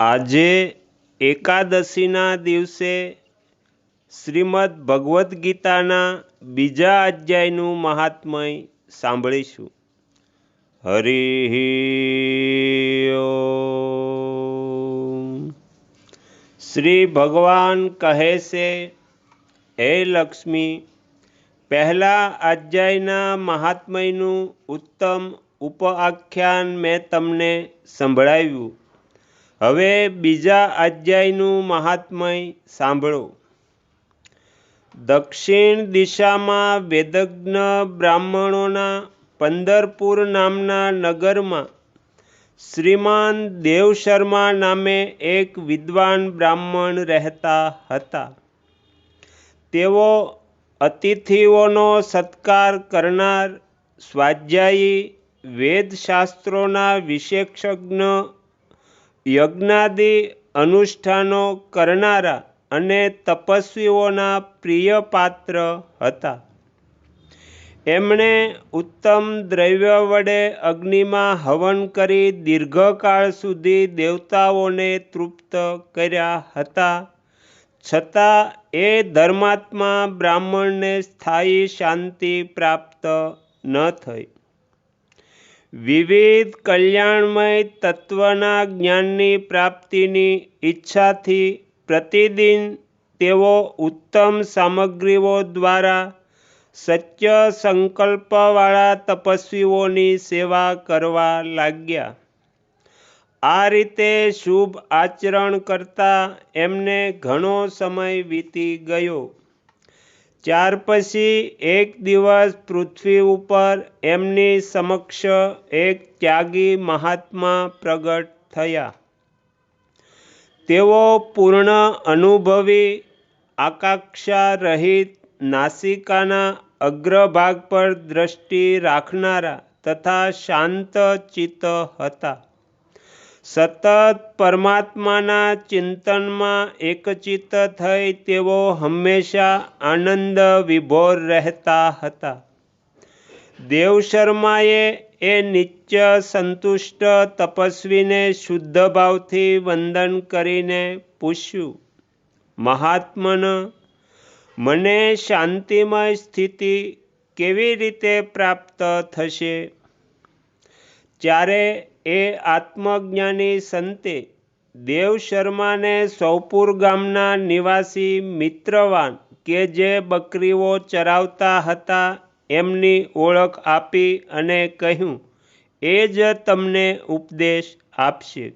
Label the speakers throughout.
Speaker 1: આજે એકાદશીના દિવસે શ્રીમદ ભગવદ્ ગીતાના બીજા અધ્યાયનું મહાત્મય સાંભળીશું. હરિ શ્રી ભગવાન કહે છે, હે લક્ષ્મી, પહેલા અધ્યાયના મહાત્મયનું ઉત્તમ ઉપઆખ્યાન મેં તમને સંભળાવ્યું. હવે બીજા અધ્યાયનું મહાત્મય સાંભળો. દક્ષિણ દિશામાં વેદજ્ઞ બ્રાહ્મણોના પંદરપુર નામના નગરમાં શ્રીમાન દેવ શર્મા નામે એક વિદ્વાન બ્રાહ્મણ રહેતા હતા. તેઓ અતિથિઓનો સત્કાર કરનાર સ્વાધ્યાયી વેદશાસ્ત્રોના વિશેષજ્ઞ યજ્ઞાદિ અનુષ્ઠાનો કરનારા અને તપસ્વીઓના પ્રિય પાત્ર હતા. એમણે ઉત્તમ દ્રવ્ય વડે અગ્નિમાં હવન કરી દીર્ઘકાળ સુધી દેવતાઓને તૃપ્ત કર્યા હતા. છતાં એ ધર્માત્મા બ્રાહ્મણને સ્થાયી શાંતિ પ્રાપ્ત ન થઈ. વિવિધ કલ્યાણમય તત્વના જ્ઞાનની પ્રાપ્તિની ઈચ્છાથી પ્રતિદિન તેઓ ઉત્તમ સામગ્રીઓ દ્વારા સત્ય સંકલ્પવાળા તપસ્વીઓની સેવા કરવા લાગ્યા. આ રીતે શુભ આચરણ કરતા એમને ઘણો સમય વીતી ગયો. ત્યાર પછી એક દિવસ પૃથ્વી ઉપર એમની સમક્ષ એક ત્યાગી મહાત્મા પ્રગટ થયા. તેઓ પૂર્ણ અનુભવી આકાંક્ષા રહિત નાસિકાના અગ્રભાગ પર દ્રષ્ટિ રાખનારા તથા શાંત ચિત્ત હતા. સતત પરમાત્માના ચિંતનમાં એકચિત્ત થઈ તેઓ હંમેશા આનંદ વિભોર રહેતા હતા. દેવશર્માએ એ નિત્ય સંતુષ્ટ તપસ્વીને શુદ્ધ ભાવથી વંદન કરીને પૂછ્યું, મહાત્મન, મને શાંતિમય સ્થિતિ કેવી રીતે પ્રાપ્ત થશે? ત્યારે એ આત્મજ્ઞાની સંતે દેવ શર્માને સૌપુર ગામના નિવાસી મિત્રવાન કે જે બકરીઓ ચરાવતા હતા એમની ઓળખ આપી અને કહ્યું, એ જ તમને ઉપદેશ આપશે.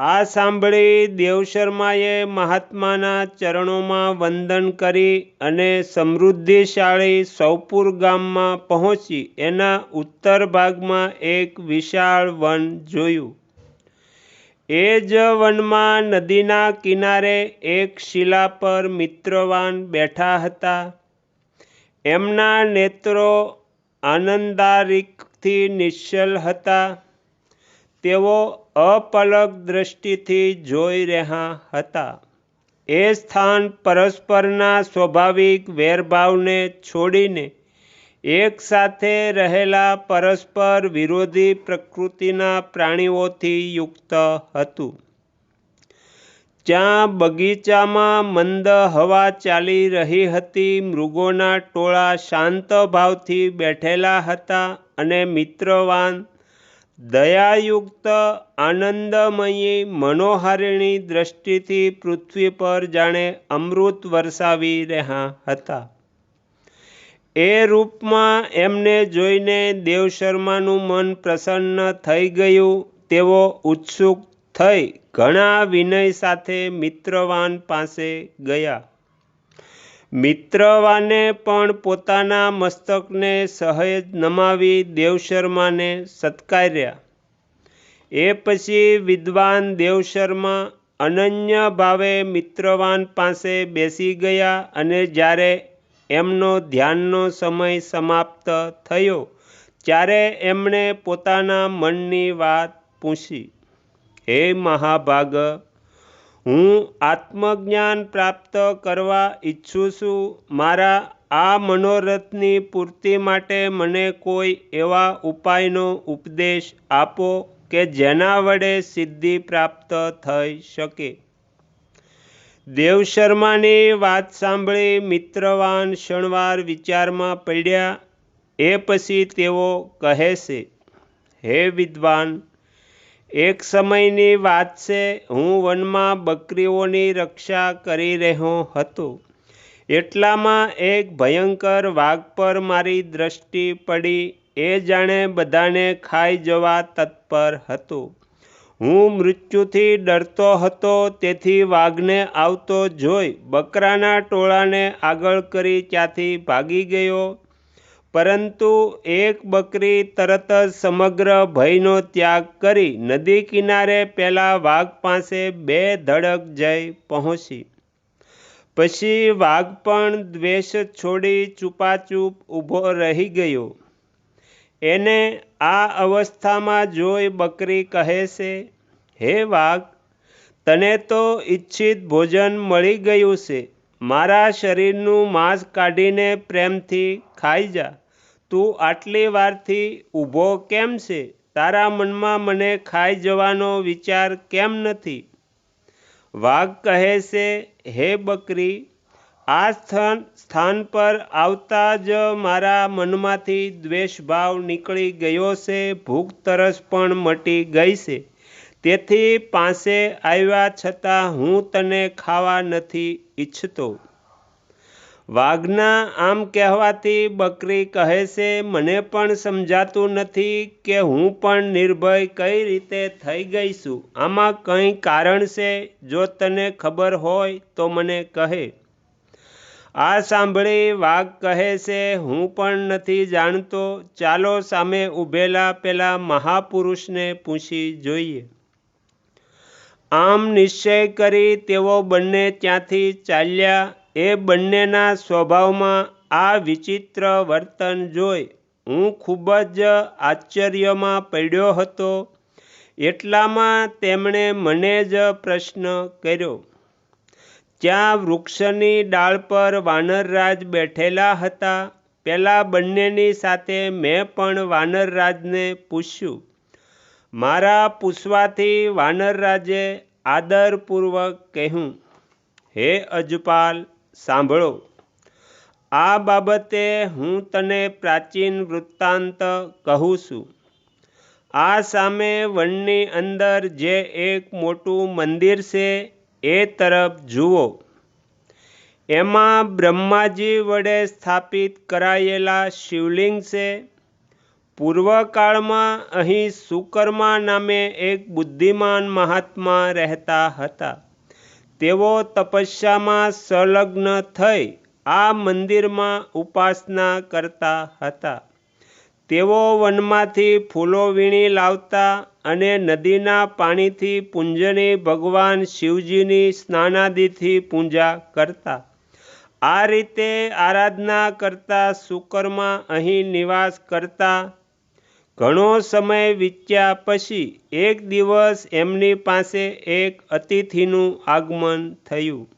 Speaker 1: આ સાંભળી દેવશર્માએ મહાત્માના ચરણોમાં વંદન કરી અને સમૃદ્ધિશાળી સૌપુર ગામમાં પહોંચી એના ઉત્તર ભાગમાં એક વિશાળ વન જોયું. એ જ વનમાં નદીના કિનારે એક શિલા પર મિત્રવાન બેઠા હતા. એમના નેત્રો આનંદારિકથી નિશ્ચલ હતા. તેઓ અપલક દ્રષ્ટિથી જોઈ રહ્યા હતા. એ સ્થાન પરસ્પરના સ્વાભાવિક વેરભાવને છોડીને એક સાથે રહેલા પરસ્પર વિરોધી પ્રકૃતિના પ્રાણીઓથી યુક્ત હતું. જ્યાં બગીચામાં મંદ હવા ચાલી રહી હતી, મૃગોના ટોળા શાંત ભાવથી બેઠેલા હતા અને મિત્રવાન દયાયુક્ત, આનંદમયી, મનોહારિણી દ્રષ્ટિથી પૃથ્વી પર જાણે અમૃત વરસાવી રહ્યા હતા. એ રૂપમાં એમને જોઈને દેવશર્માનું મન પ્રસન્ન થઈ ગયું, તેઓ ઉત્સુક થઈ ઘણા વિનય સાથે મિત્રવાન પાસે ગયા. મિત્રવાને પણ પોતાના મસ્તકને સહેજ નમાવી દેવશર્માને સત્કાર્યા. એ પછી વિદ્વાન દેવશર્મા અનન્ય ભાવે મિત્રવાન પાસે બેસી ગયા અને જ્યારે એમનો ધ્યાનનો સમય સમાપ્ત થયો, ત્યારે એમણે પોતાના મનની વાત પૂછી, હે મહાભાગ હું આત્મજ્ઞાન પ્રાપ્ત કરવા ઈચ્છું છું. મારા આ મનોરથની પૂર્તિ માટે મને કોઈ એવા ઉપાયનો ઉપદેશ આપો કે જેના વડે સિદ્ધિ પ્રાપ્ત થઈ શકે. દેવશર્માની વાત સાંભળી મિત્રવાન શણવાર વિચારમાં પડ્યા. એ પછી તેઓ કહે છે હે વિદ્વાન એક સમયની વાત છે, હું વનમાં બકરીઓની રક્ષા કરી રહ્યો હતો. એટલામાં એક ભયંકર વાઘ પર મારી દ્રષ્ટિ પડી, એ જાણે બધાને ખાઈ જવા તત્પર હતો. હું મૃત્યુથી ડરતો હતો, તેથી વાઘને આવતો જોઈ બકરાના ટોળાને આગળ કરી ત્યાંથી ભાગી ગયો. પરંતુ એક બકરી તરત જ સમગ્ર ભયનો ત્યાગ કરી નદી કિનારે પેલા વાઘ પાસે બે ધડક જઈ પહોંચી. પછી વાઘ પણ દ્વેષ છોડી ચૂપાચૂપ ઊભો રહી ગયો. એને આ અવસ્થામાં જોઈ બકરી કહે છે, હે વાઘ, તને તો ઈચ્છિત ભોજન મળી ગયું છે. મારા શરીરનું માંસ કાઢીને પ્રેમથી ખાઈ જા. તું આટલી વારથી ઊભો કેમ છે? તારા મનમાં મને ખાઈ જવાનો વિચાર કેમ નથી? વાઘ કહે છે, હે બકરી, આ સ્થાન સ્થાન પર આવતા જ મારા મનમાંથી દ્વેષભાવ નીકળી ગયો છે. ભૂખ તરસ પણ મટી ગઈ છે. તેથી પાસે આવ્યા છતાં હું તને ખાવા નથી ઈચ્છતો. વાઘના આમ કહેવાથી બકરી કહે છે, મને પણ સમજાતું નથી કે હું પણ નિર્ભય કઈ રીતે થઈ ગઈ છું. આમાં કંઈ કારણ છે? જો તને ખબર હોય તો મને કહે. આ સાંભળી વાઘ કહે છે, હું પણ નથી જાણતો. ચાલો સામે ઊભેલા પેલા મહાપુરુષને પૂછી જોઈએ. આમ નિશ્ચય કરી તેઓ બંને ત્યાંથી ચાલ્યા. એ બંનેના સ્વભાવમાં આ વિચિત્ર વર્તન જોઈ હું ખૂબ જ આશ્ચર્યમાં પડ્યો હતો. એટલામાં તેમણે મને જ પ્રશ્ન કર્યો, ત્યાં વૃક્ષની ડાળ પર વાનરરાજ બેઠેલા હતા. પહેલાં બંનેની સાથે મેં પણ વાનરરાજને પૂછ્યું મારા પૂછવાથી વાનરરાજે આદરપૂર્વક કહ્યું, હે અજપાલ, સાંભળો. આ બાબતે હું તને પ્રાચીન વૃત્તાંત કહું છું. આ સામે વનની અંદર જે એક મોટું મંદિર છે, એ તરફ જુઓ. એમાં બ્રહ્માજી વડે સ્થાપિત કરાયેલા શિવલિંગ છે. પૂર્વકાળમાં અહીં સુકર્મા નામે એક બુદ્ધિમાન મહાત્મા રહેતા હતા. તેઓ તપસ્યામાં સંલગ્ન થઈ આ મંદિરમાં ઉપાસના કરતા હતા. તેઓ વનમાંથી ફૂલો વીણી લાવતા અને નદીના પાણીથી પૂંજની ભગવાન શિવજીની સ્નાનાદિથી પૂજા કરતા. આ રીતે આરાધના કરતા સુકર્મા અહીં નિવાસ કરતા ઘણો સમય વીત્યા પછી એક દિવસ એમની પાસે એક અતિથિનું આગમન થયું.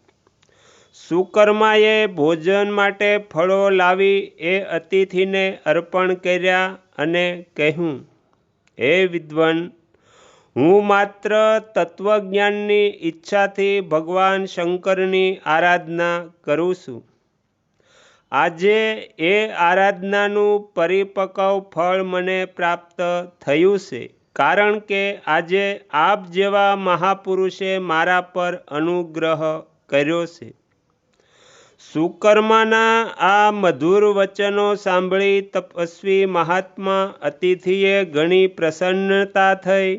Speaker 1: સુકર્માએ ભોજન માટે ફળો લાવી એ અતિથિને અર્પણ કર્યા અને કહ્યું, હે વિદ્વન, હું માત્ર તત્વજ્ઞાનની ઈચ્છાથી ભગવાન શંકરની આરાધના કરું છું. આજે એ આરાધનાનું પરિપક્વ ફળ મને પ્રાપ્ત થયું છે, કારણ કે આજે આપ જેવા મહાપુરુષે મારા પર અનુગ્રહ કર્યો છે. સુકર્માના આ મધુર વચનો સાંભળી તપસ્વી મહાત્મા અતિથિએ ઘણી પ્રસન્નતા થઈ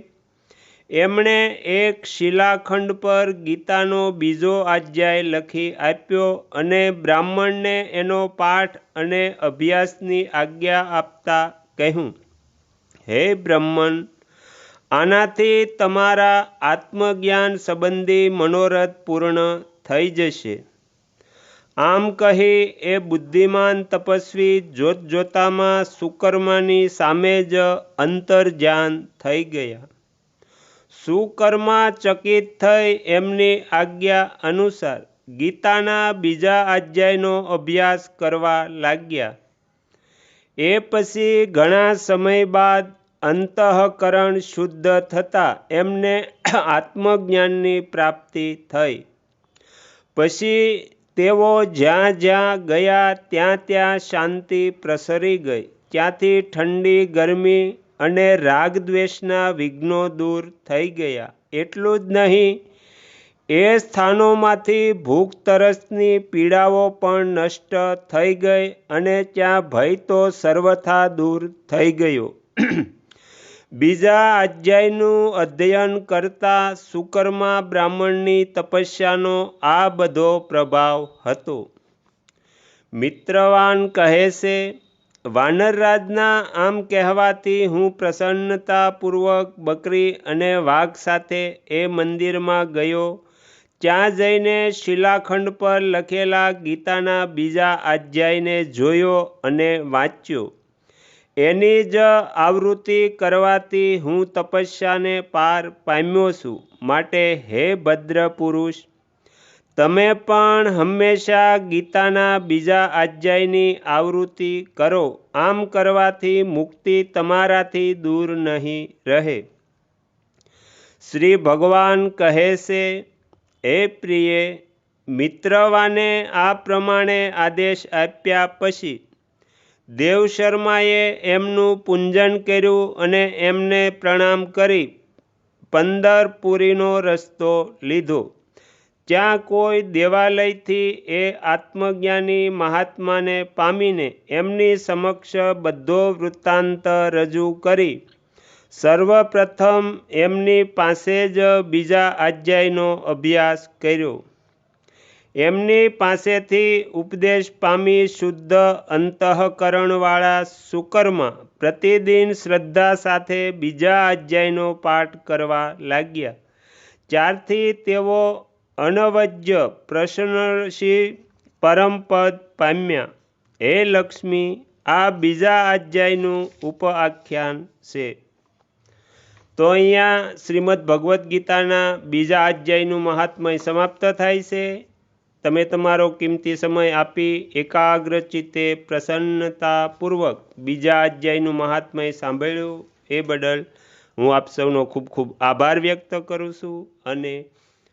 Speaker 1: એમણે એક શિલાખંડ પર ગીતાનો બીજો અધ્યાય લખી આપ્યો અને બ્રાહ્મણને એનો પાઠ અને અભ્યાસની આજ્ઞા આપતા કહ્યું, હે બ્રહ્મણ, આનાથી તમારા આત્મજ્ઞાન સંબંધી મનોરથ પૂર્ણ થઈ જશે. આમ કહી એ બુદ્ધિમાન તપસ્વી જોતજોતામાં સુકર્માની સામે જ અંતર્જ્ઞાન થઈ ગયા. સુકર્મા ચકિત થઈ એમની આજ્ઞા અનુસાર ગીતાના બીજા અધ્યાયનો અભ્યાસ કરવા લાગ્યા. એ પછી ઘણા સમય બાદ અંતઃકરણ શુદ્ધ થતાં એમને આત્મજ્ઞાનની પ્રાપ્તિ થઈ. પછી તેઓ જ્યાં જ્યાં ગયા ત્યાં ત્યાં શાંતિ પ્રસરી ગઈ. ત્યાંથી ઠંડી ગરમી અને રાગદ્વેષના વિઘ્નો દૂર થઈ ગયા. એટલું જ નહીં, એ સ્થાનોમાંથી ભૂખ તરસની પીડાઓ પણ નષ્ટ થઈ ગઈ અને ત્યાં ભય તો સર્વથા દૂર થઈ ગયો. બીજા અધ્યાયનું અધ્યયન કરતા સુકર્મા બ્રાહ્મણની તપસ્યાનો આ બધો પ્રભાવ હતો. મિત્રવાન કહે છે વાનરરાજના આમ કહેવાથી હું પ્રસન્નતાપૂર્વક બકરી અને વાઘ સાથે એ મંદિરમાં ગયો. ત્યાં જઈને શિલાખંડ પર લખેલા ગીતાના બીજા અધ્યાયને જોયો અને વાંચ્યો. એની જ આવૃત્તિ કરવાથી હું તપસ્યાને પાર પામ્યો છું. માટે હે ભદ્ર પુરુષ તમે પણ હંમેશા ગીતાના બીજા અધ્યાયની આવૃત્તિ કરો. આમ કરવાથી મુક્તિ તમારાથી દૂર નહીં રહે. શ્રી ભગવાન કહે છે, હે પ્રિય, મિત્રવાને આ પ્રમાણે આદેશ આપ્યા પછી દેવ શર્માએ એમનું પૂંજન કર્યું અને એમને પ્રણામ કરી. પંદર પૂરીનો રસ્તો લીધો. ત્યાં કોઈ દેવાલયથી એ આત્મજ્ઞાની મહાત્માને પામીને એમની સમક્ષ બધો વૃત્તાંત રજૂ કરી. સર્વપ્રથમ એમની પાસે જ બીજા અધ્યાયનો અભ્યાસ કર્યો. એમની પાસેથી ઉપદેશ પામી શુદ્ધ અંતઃકરણવાળા સુકર્મા પ્રતિદિન શ્રદ્ધા સાથે બીજા અધ્યાયનો પાઠ કરવા લાગ્યા. ત્યારથી તેઓ અનવજ્ય પ્રસન્નશી પરમપદ પામ્યા. હે લક્ષ્મી, આ બીજા અધ્યાયનું ઉપઆખ્યાન છે. તો અહીંયા શ્રીમદ ભગવદ્ ગીતાના બીજા અધ્યાયનું મહાત્મય સમાપ્ત થાય છે. તમે તમારો કિંમતી સમય આપી એકાગ્ર ચિત્તે પ્રસન્નતાપૂર્વક બીજા અધ્યાયનું મહાત્મય સાંભળ્યું. એ બદલ હું આપ સૌનો ખૂબ ખૂબ આભાર વ્યક્ત કરું છું અને